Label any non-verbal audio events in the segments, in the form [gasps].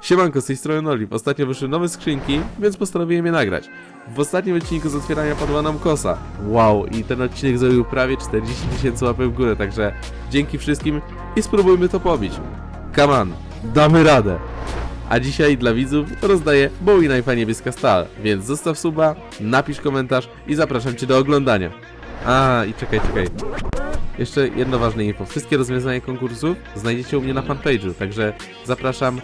Siemanko, z tej strony Olive. Ostatnio wyszły nowe skrzynki, więc postanowiłem je nagrać. W ostatnim odcinku z otwierania padła nam kosa. Wow, i ten odcinek zrobił prawie 40 tysięcy łapek w górę, także dzięki wszystkim i spróbujmy to pobić. Come on, damy radę. A dzisiaj dla widzów rozdaję Bowie Knife'a Niebieska Stal, więc zostaw suba, napisz komentarz i zapraszam Cię do oglądania. A, i czekaj, czekaj. Jeszcze jedno ważne info. Wszystkie rozwiązania konkursów znajdziecie u mnie na fanpage'u, także zapraszam.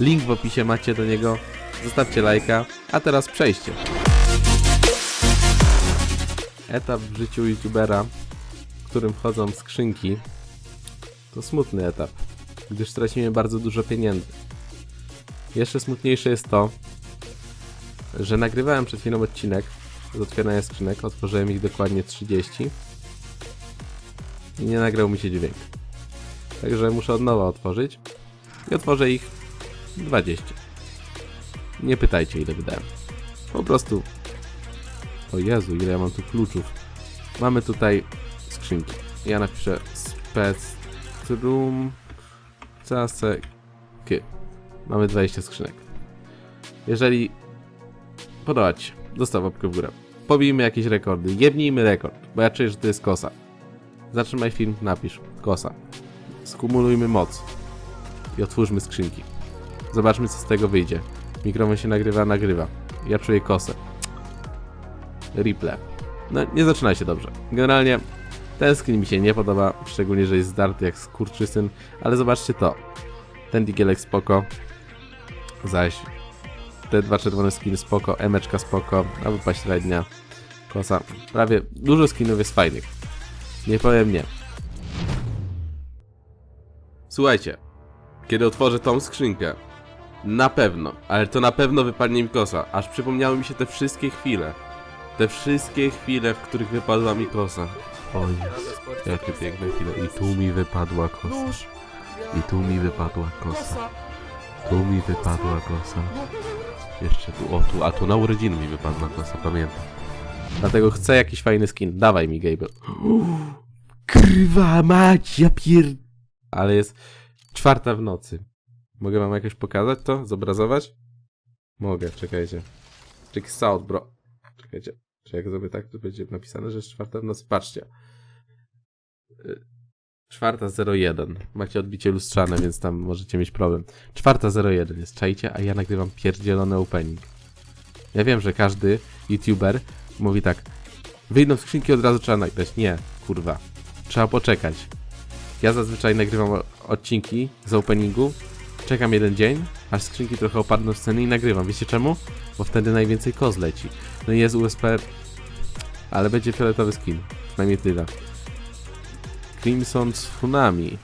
Link w opisie macie do niego. Zostawcie lajka. A teraz przejście. Etap w życiu youtubera, w którym wchodzą skrzynki, to smutny etap, gdyż stracimy bardzo dużo pieniędzy. Jeszcze smutniejsze jest to, że nagrywałem przed chwilą odcinek z otwierania skrzynek, otworzyłem ich dokładnie 30 i nie nagrał mi się dźwięk. Także muszę od nowa otworzyć i otworzę ich 20. Nie pytajcie ile wydałem. Po prostu. O Jezu, ile ja mam tu kluczów. Mamy tutaj skrzynki. Ja napiszę Spectrum Caseky. Mamy 20 skrzynek. Jeżeli podoba Ci się, zostaw łapkę w górę. Pobijmy jakieś rekordy. Jebnijmy rekord, bo ja czuję, że to jest kosa. Zatrzymaj film, napisz. Kosa. Skumulujmy moc. I otwórzmy skrzynki. Zobaczmy, co z tego wyjdzie. Mikrofon się nagrywa, nagrywa. Ja czuję kosę. Replay. No, nie zaczyna się dobrze. Generalnie ten screen mi się nie podoba, szczególnie, że jest zdarty jak skurczysyn, ale zobaczcie to. Ten digielek spoko. Zaś te dwa czerwone skiny spoko, emeczka spoko, a wypa średnia. Kosa. Prawie dużo skinów jest fajnych. Nie powiem nie. Słuchajcie, kiedy otworzę tą skrzynkę, na pewno, ale to na pewno wypadnie mi kosa, aż przypomniały mi się te wszystkie chwile. Te wszystkie chwile, w których wypadła mi kosa. Oj, jakie piękne chwile. I tu mi wypadła kosa. I tu mi wypadła kosa. Tu mi wypadła kosa. Jeszcze tu, o tu, a tu na urodziny mi wypadła kosa, pamiętam. Dlatego chcę jakiś fajny skin. Dawaj mi, Gabriel. [gasps] Krwa mać, ja pier... Ale jest czwarta w nocy. Mogę wam jakoś pokazać to? Zobrazować? Mogę, czekajcie. Check South, bro. Czekajcie. Czy jak zrobię tak, to będzie napisane, że jest czwarta w nocy. Patrzcie. Y, Czwarta 01. Macie odbicie lustrzane, więc tam możecie mieć problem. Czwarta 01 jest, czajcie, a ja nagrywam pierdzielony opening. Ja wiem, że każdy youtuber mówi tak. Wyjdą skrzynki, od razu trzeba nagrać. Nie, kurwa. Trzeba poczekać. Ja zazwyczaj nagrywam odcinki z openingu, czekam jeden dzień, aż skrzynki trochę opadną z ceny i nagrywam. Wiecie czemu? Bo wtedy najwięcej koz leci. No i jest USP, ale będzie fioletowy skin. Przynajmniej tyle. Crimson Tsunami.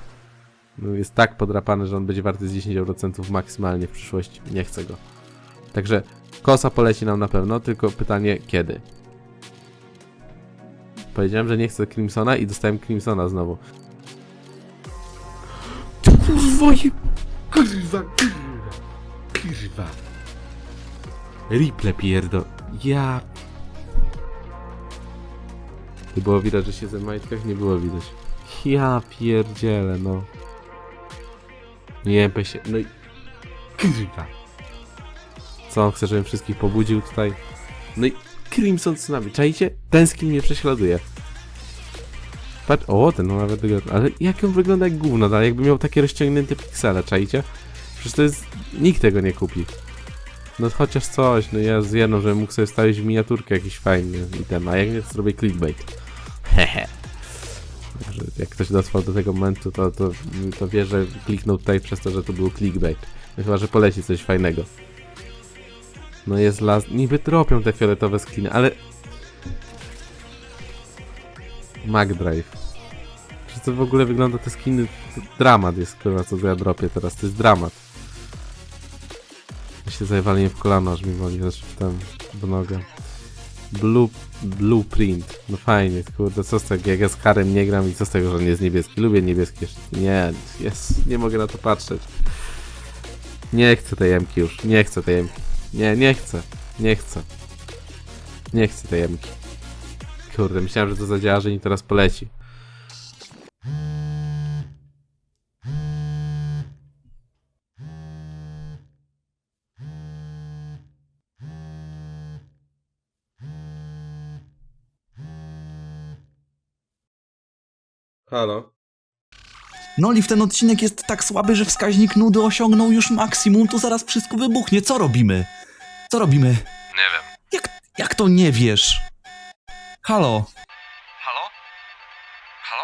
No jest tak podrapany, że on będzie warty z 10% maksymalnie w przyszłości. Nie chcę go. Także kosa poleci nam na pewno, tylko pytanie kiedy. Powiedziałem, że nie chcę Crimsona i dostałem Crimsona znowu. Ty [gasps] kurwa, kurwa. Riple pierdo... Ja... Nie było widać, że się ze majtkach? Nie było widać. Ja pierdzielę, no. MP się... No i... Kurwa. Co on chce, żebym wszystkich pobudził tutaj? No i Crimson Tsunami, czajcie? Ten skin mnie prześladuje. Patrz, o, ten no nawet wygląda, ale jak on wygląda jak gówno, ale jakby miał takie rozciągnięte piksele, czajcie? Przecież to jest, nikt tego nie kupi. No chociaż coś, no ja z jedną, żebym mógł sobie stawić miniaturkę jakiś fajny item, a jak nie, to zrobię clickbait. [laughs] Hehe. Że Jak ktoś dotrwał do tego momentu, to, to, to wie, że kliknął tutaj przez to, że to był clickbait. No chyba, że poleci coś fajnego. No jest las... Niby tropią te fioletowe skiny, ale... MacDrive. Czy to w ogóle wygląda te skiny? Dramat jest, kurwa, co ja dropię teraz. To jest dramat. Się zajewaliłem w kolano, aż mi woli też tam w nogę. Blue, blueprint. No fajnie, kurde, co z tego? Jak ja z Karem nie gram i co z tego, że on jest niebieski? Lubię niebieski jeszcze. Nie, jest, nie mogę na to patrzeć. Nie chcę tej jemki już, nie chcę tej jemki. Nie, nie chcę, nie chcę. Nie chcę tej jemki. Kurde, myślałem, że to zadziała, że mi teraz poleci. Halo? Noliv, ten odcinek jest tak słaby, że wskaźnik nudy osiągnął już maksimum, to zaraz wszystko wybuchnie. Co robimy? Co robimy? Nie wiem. Jak, jak to nie wiesz? Halo? Halo? Halo?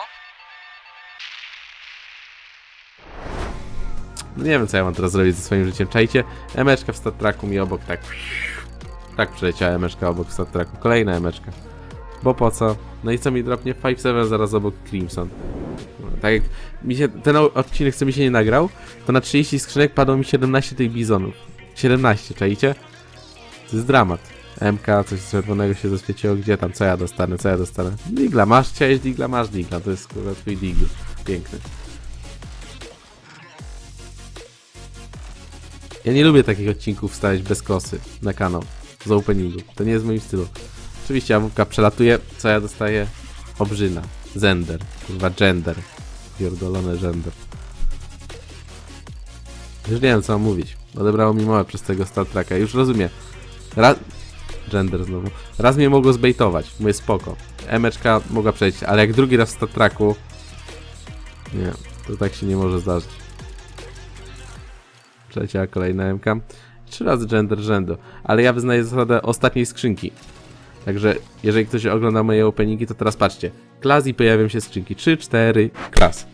No nie wiem, co ja mam teraz zrobić ze swoim życiem. Czajcie, emeczka w StatTracku mi obok tak... Tak przeleciała emeczka obok w StatTracku. Kolejna emeczka. Bo po co? No i co mi dropnie? 5-7 zaraz obok Crimson. Tak jak mi się, ten odcinek, co mi się nie nagrał, to na 30 skrzynek padło mi 17 tych bizonów. 17, czajcie? To jest dramat. MK, coś czerwonego się zaświeciło, gdzie tam, co ja dostanę, co ja dostanę? Digla, masz, chciałeś Digla, masz Digla, to jest kurwa twój Digl. Piękny. Ja nie lubię takich odcinków wstawiać bez kosy na kanał z openingu. To nie jest w moim stylu. Oczywiście AWK przelatuje, co ja dostaję? Obrzyna, Zender, kurwa gender. Pierdolone gender. Już nie wiem co mam mówić. Odebrało mi małe przez tego Star Treka. Już rozumiem. Raz... Gender znowu. Raz mnie mogło zbejtować. Mówię spoko. Emeczka mogła przejść, ale jak drugi raz w Star Treku... Nie, to tak się nie może zdarzyć. Trzecia kolejna MK. Trzy razy gender rzędu. Ale ja wyznaję zasadę ostatniej skrzynki. Także jeżeli ktoś ogląda moje openingi, to teraz patrzcie. Klas i pojawią się skrzynki. 3, 4, klas.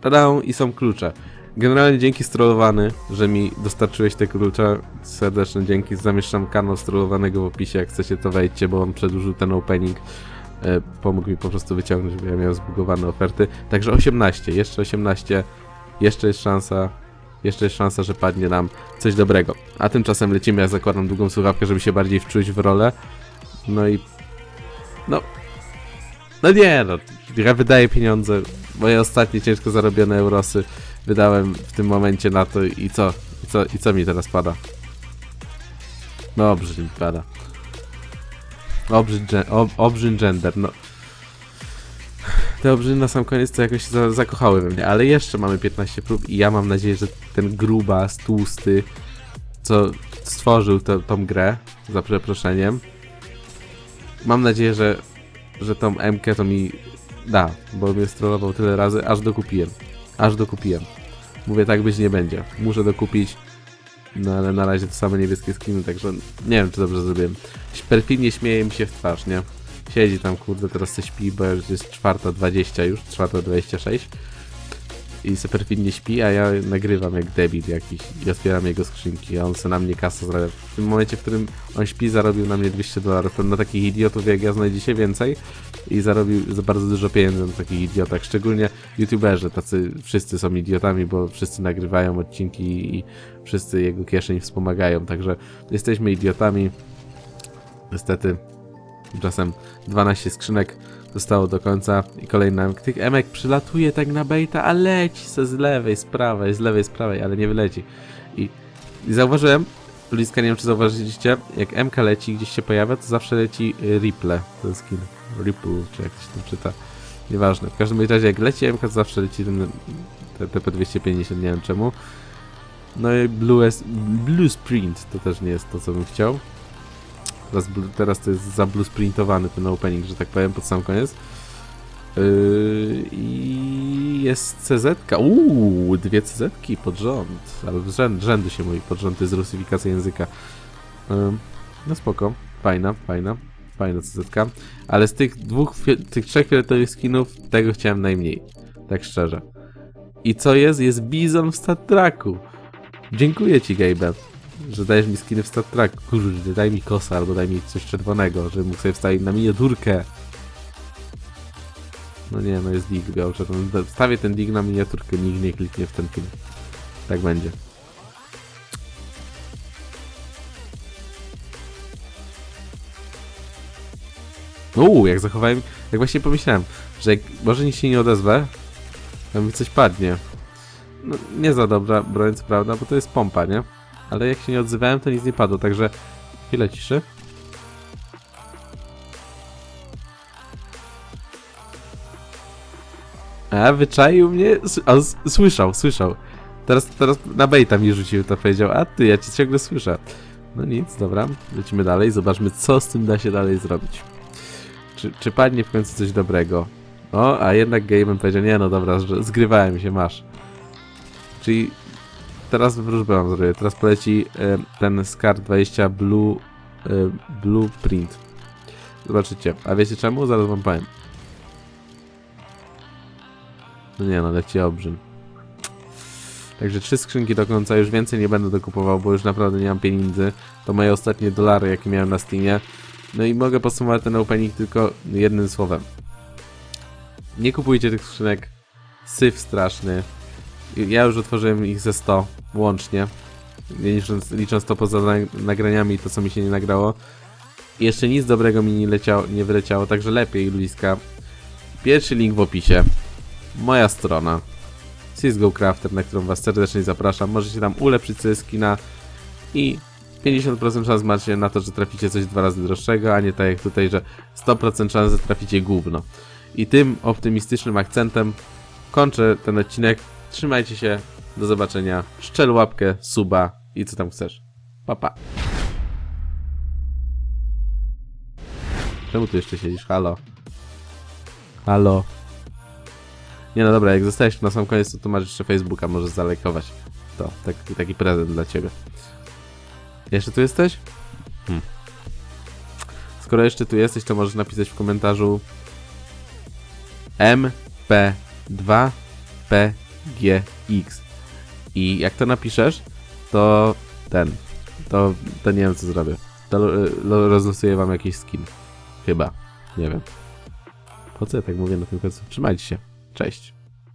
Tadają i są klucze. Generalnie dzięki strollowany, że mi dostarczyłeś te klucze. Serdeczne dzięki. Zamieszczam kanał strollowanego w opisie. Jak chcecie to wejdźcie, bo on przedłużył ten opening. E, pomógł mi po prostu wyciągnąć, bo ja miałem zbugowane oferty. Także 18, jeszcze 18. Jeszcze jest szansa, jeszcze jest szansa, że padnie nam coś dobrego. A tymczasem lecimy, ja zakładam długą słuchawkę, żeby się bardziej wczuć w rolę. No i... No... No nie no, ja wydaję pieniądze, moje ostatnie ciężko zarobione eurosy wydałem w tym momencie na to i co? I co, i co mi teraz pada? No obrzyn mi pada. Obrzyn, gen- ob, obrzyn gender, no. Te obrzyny na sam koniec to jakoś się za, zakochały we mnie, ale jeszcze mamy 15 prób i ja mam nadzieję, że ten grubas, tłusty, co stworzył tę tą grę, za przeproszeniem, mam nadzieję, że, że tą MK to mi da, bo mnie strollował tyle razy, aż dokupiłem. Aż dokupiłem. Mówię, tak być nie będzie. Muszę dokupić, no ale na razie to same niebieskie skiny, także nie wiem, czy dobrze zrobiłem. Perfidnie śmieje mi się w twarz, nie? Siedzi tam, kurde, teraz se śpi, bo już jest czwarta 20 już, czwarta 26 i se perfidnie śpi, a ja nagrywam jak debil jakiś i otwieram jego skrzynki, a on se na mnie kasę zarabia. W tym momencie, w którym on śpi, zarobił na mnie 200 dolarów. Pewno takich idiotów jak ja znajdzie się więcej i zarobił za bardzo dużo pieniędzy na takich idiotach. Szczególnie youtuberzy, tacy wszyscy są idiotami, bo wszyscy nagrywają odcinki i wszyscy jego kieszeń wspomagają, także jesteśmy idiotami. Niestety, czasem 12 skrzynek zostało do końca i kolejna. Tych emek przylatuje tak na bejta, a leci se z lewej, z prawej, z lewej, z prawej, ale nie wyleci. I, i zauważyłem, Ludziska, nie wiem czy zauważyliście, jak MK leci, gdzieś się pojawia, to zawsze leci Ripple, ten skin. Ripple, czy jak się tam czyta. Nieważne. W każdym razie jak leci MK, to zawsze leci ten te- TP250, nie wiem czemu. No i Blue, S, Blue Sprint to też nie jest to, co bym chciał. Teraz, teraz to jest zabluesprintowany ten opening, że tak powiem, pod sam koniec. Yy, I jest CZ. Uuu, dwie CZ pod rząd. Ale z rzęd, rzędu się mówi, pod rząd to jest rusyfikacja języka. Yy, no spoko, fajna, fajna, fajna CZ. Ale z tych dwóch, tych trzech fioletowych skinów, tego chciałem najmniej. Tak szczerze. I co jest? Jest Bizon w Star Treku. Dziękuję ci, Gabe, że dajesz mi skiny w Star Trek. Kurde, daj mi kosa albo daj mi coś czerwonego, żebym mógł sobie wstawić na miniaturkę. No nie, no jest dig biały. Wstawię ten dig na miniaturkę, nikt nie kliknie w ten film. Tak będzie. Uuu, jak zachowałem, jak właśnie pomyślałem, że jak może nikt się nie odezwę, to mi coś padnie. No, nie za dobra broń, prawda, bo to jest pompa, nie? Ale jak się nie odzywałem, to nic nie padło, także chwilę ciszy. A, wyczaił mnie? A, słyszał, słyszał. Teraz, teraz na bejta mi rzucił, to powiedział, a ty, ja cię ciągle słyszę. No nic, dobra, lecimy dalej, zobaczmy, co z tym da się dalej zrobić. Czy, czy padnie w końcu coś dobrego? O, a jednak Gaben powiedział, nie no dobra, że zgrywałem się, masz. Czyli teraz wróżbę wam zrobię. Teraz poleci e, ten SCAR 20 Blue e, Blueprint. Zobaczycie. A wiecie czemu? Zaraz wam powiem. No nie no, leci obrzyn. Także trzy skrzynki do końca, już więcej nie będę dokupował, bo już naprawdę nie mam pieniędzy. To moje ostatnie dolary, jakie miałem na Steamie. No i mogę podsumować ten opening tylko jednym słowem. Nie kupujcie tych skrzynek. Syf straszny. Ja już otworzyłem ich ze 100 łącznie. Nie Licząc, licząc to poza nag- nagraniami, to co mi się nie nagrało. I Jeszcze nic dobrego mi nie, leciało, nie wyleciało, także lepiej ludziska. Pierwszy link w opisie. Moja strona. CSGO Crafter, na którą was serdecznie zapraszam. Możecie tam ulepszyć sobie skina i 50% szans macie na to, że traficie coś dwa razy droższego, a nie tak jak tutaj, że 100% szans, że traficie gówno. I tym optymistycznym akcentem kończę ten odcinek. Trzymajcie się, do zobaczenia. Szczel łapkę, suba i co tam chcesz. Pa, pa. Czemu tu jeszcze siedzisz? Halo? Halo? Nie no dobra, jak zostajesz na sam koniec, to tu masz jeszcze Facebooka, możesz zalajkować. To, taki, taki prezent dla ciebie. Jeszcze tu jesteś? Hmm. Skoro jeszcze tu jesteś, to możesz napisać w komentarzu MP2PGX. I jak to napiszesz, to ten, to, to nie wiem co zrobię. To lo- rozlosuję wam jakiś skin. Chyba. Nie wiem. Po co ja tak mówię na tym końcu? Trzymajcie się. Cześć.